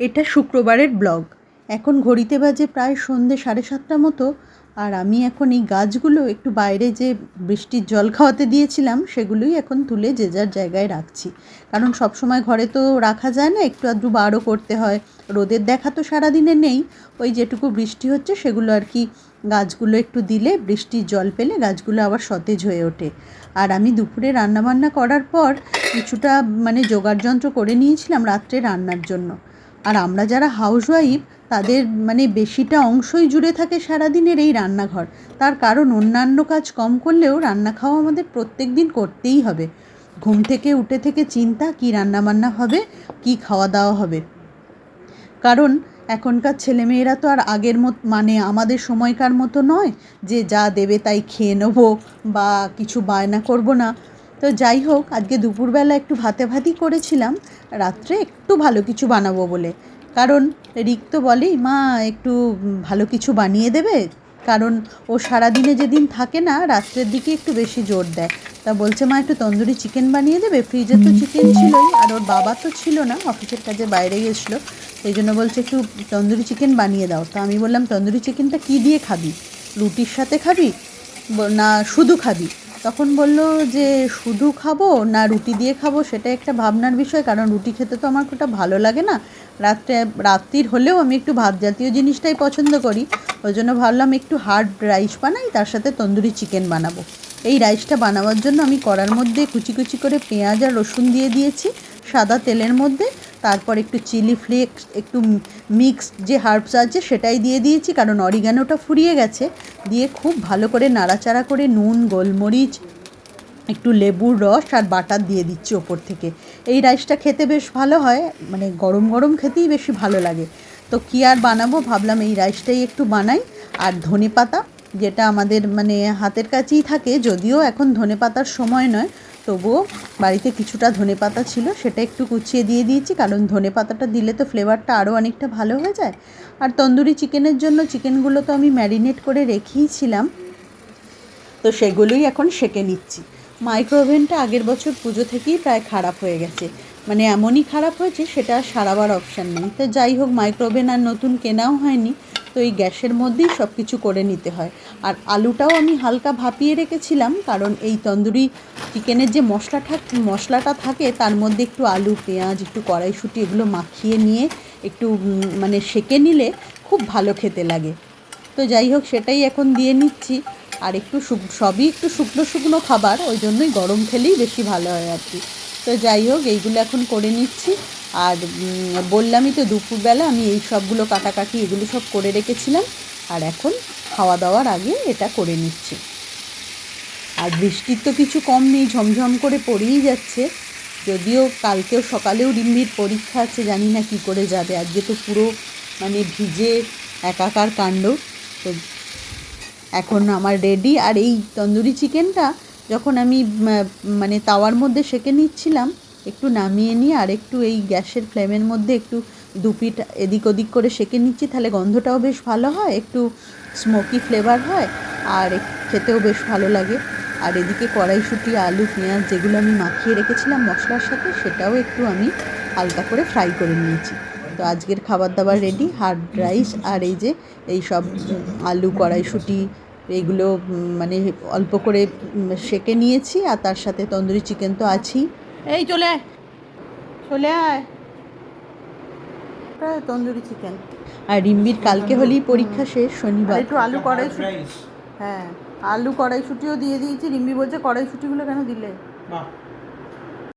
এটা শুক্রবারের ব্লগ। এখন ঘড়িতে বাজে প্রায় সন্ধে সাড়ে সাতটা মতো, আর আমি এখন এই গাছগুলো একটু বাইরে যে বৃষ্টির জল খাওয়াতে দিয়েছিলাম, সেগুলোই এখন তুলে যে যার জায়গায় রাখছি। কারণ সব সময় ঘরে তো রাখা যায় না, একটু আধটু বারও করতে হয়। রোদের দেখা তো সারাদিনে নেই, ওই যেটুকু বৃষ্টি হচ্ছে সেগুলো আর কি গাছগুলো একটু দিলে বৃষ্টির জল পেলে গাছগুলো আবার সতেজ হয়ে ওঠে। আর আমি দুপুরে রান্নাবান্না করার পর কিছুটা মানে জোগাড় যন্ত্র করে নিয়েছিলাম রাত্রে রান্নার জন্য। আর আমরা যারা হাউসওয়াইফ তাদের মানে বেশিটা অংশই জুড়ে থাকে সারাদিনের এই রান্নাঘর। তার কারণ অন্যান্য কাজ কম করলেও রান্না খাওয়া আমাদের প্রত্যেক দিন করতেই হবে। ঘুম থেকে উঠে থেকে চিন্তা কী রান্নাবান্না হবে, কী খাওয়া দাওয়া হবে। কারণ এখনকার ছেলেমেয়েরা তো আর আগের মত মানে আমাদের সময়কার মতো নয় যে যা দেবে তাই খেয়ে নেব বা কিছু বায়না করব না। তো যাই হোক আজকে দুপুরবেলা একটু ভাতে ভাতই করেছিলাম রাত্রে একটু ভালো কিছু বানাবো বলে। কারণ রিক তো বলেই মা একটু ভালো কিছু বানিয়ে দেবে? কারণ ও সারাদিনে যেদিন থাকে না রাত্রের দিকে একটু বেশি জোর দেয়। তা বলছে মা একটু তন্দুরি চিকেন বানিয়ে দেবে? ফ্রিজে তো চিকেন ছিলই আর ওর বাবা তো ছিল না অফিসের কাজে বাইরে গেছিল। সেই জন্য বলছে একটু তন্দুরি চিকেন বানিয়ে দাও। তো আমি বললাম তন্দুরি চিকেনটা কী দিয়ে খাবি? রুটির সাথে খাবি? না শুধু খাবি? তখন বলল যে, শুধু খাব না রুটি দিয়ে খাব? সেটা একটা ভাবনার বিষয়, কারণ রুটি খেতে তো আমার খুব ভালো লাগে না। রাত্রে, রাত্রির হলেও আমি একটু ভাত জাতীয় জিনিসটাই পছন্দ করি। ওই জন্য ভাবলাম একটু হার্ড রাইস বানাই, তার সাথে তন্দুরি চিকেন বানাবো। এই রাইসটা বানাবার জন্য আমি কড়ার মধ্যে কুচি কুচি করে পেঁয়াজ আর রসুন দিয়ে দিয়েছি, সাদা তেলের মধ্যে। তারপর একটু চিলি ফ্লেক্স, একটু মিক্স যে হার্বস আছে সেটাই দিয়ে দিয়েছি, কারণ অরিগানোটা ফুরিয়ে গেছে। দিয়ে খুব ভালো করে নাড়াচাড়া করে নুন, গোলমরিচ, একটু লেবুর রস আর বাটার দিয়ে দিচ্ছি ওপর থেকে। এই রাইসটা খেতে বেশ ভালো হয় মানে গরম গরম খেতেই বেশি ভালো লাগে। তো কী আর বানাবো, ভাবলাম এই রাইসটাই একটু বানাই। আর ধনে পাতা যেটা আমাদের মানে হাতের কাছেই থাকে, যদিও এখন ধনে পাতার সময় নয় তবুও বাড়িতে কিছুটা ধনে পাতা ছিল, সেটা একটু কুচিয়ে দিয়ে দিয়েছি, কারণ ধনে পাতাটা দিলে তো ফ্লেভারটা আরও অনেকটা ভালো হয়ে যায়। আর তন্দুরি চিকেনের জন্য চিকেনগুলো তো আমি ম্যারিনেট করে রেখেইছিলাম তো সেগুলোই এখন সেকে নিচ্ছি। মাইক্রোওভেনটা আগের বছর পুজো থেকেই প্রায় খারাপ হয়ে গেছে। মানে এমনই খারাপ হয়েছে, সেটা সারাবার অপশান নেই। তো যাই হোক মাইক্রোওভেন আর নতুন কেনাও হয়নি। তো এই গ্যাসের মধ্যেই সব কিছু করে নিতে হয়। আর আলুটাও আমি হালকা ভাপিয়ে রেখেছিলাম, কারণ এই তন্দুরি চিকেনের যে মশলাটা মশলাটা থাকে, তার মধ্যে একটু আলু, পেঁয়াজ, একটু কড়াইশুঁটি এগুলো মাখিয়ে নিয়ে একটু মানে সেকে নিলে খুব ভালো খেতে লাগে। তো যাই হোক, সেটাই এখন দিয়ে নিচ্ছি। আর একটু সবই একটু শুকনো শুকনো খাবার, ওই জন্যই গরম খেলেই বেশি ভালো হয় আর কি। তো যাই হোক, এইগুলো এখন করে নিচ্ছি। আর বললামই তো দুপুরবেলা আমি এই সবগুলো কাটাকাটি এগুলো সব করে রেখেছিলাম। আর এখন খাওয়া দাওয়ার আগে এটা করে নিচ্ছি। আর বৃষ্টির তো কিছু কম নেই, ঝমঝম করে পড়েই যাচ্ছে। যদিও কালকেও সকালেও রিম্বির পরীক্ষা আছে, জানি না কি করে যাবে। আজকে তো পুরো মানে ভিজে একাকার কাণ্ড। তো এখন আমার রেডি। আর এই তন্দুরি চিকেনটা যখন আমি মানে তাওয়ার মধ্যে সেঁকে নিচ্ছিলাম একটু নামিয়ে নিয়ে আর একটু এই গ্যাসের ফ্লেমের মধ্যে একটু দুপিট এদিক ওদিক করে সেকে নিচ্ছি তাহলে গন্ধটাও বেশ ভালো হয় একটু স্মোকি ফ্লেভার হয় আর খেতেও বেশ ভালো লাগে। আর এদিকে কড়াইশুঁটি আলু পেঁয়াজ যেগুলো আমি মাখিয়ে রেখেছিলাম মশলার সাথে সেটাও একটু আমি হালকা করে ফ্রাই করে নিয়েছি। তো আজকের খাবার দাবার রেডি হার্ড রাইস আর এই যে এই সব আলু কড়াইশুঁটি এইগুলো উম, মানে অল্প করে সেকে নিয়েছি আর তার সাথে তন্দুরি চিকেন তো আছেই। এই চলে আয়। চলে আয়। তন্দুরি চিকেন আর রিম্বির কালকে হলেই পরীক্ষা শেষ শনিবার। একটু আলু কড়াইশুঁটি হ্যাঁ আলু কড়াইশুঁটিও দিয়ে দিয়েছি। রিম্বি বলছে কড়াইশুটিগুলো কেন দিলে?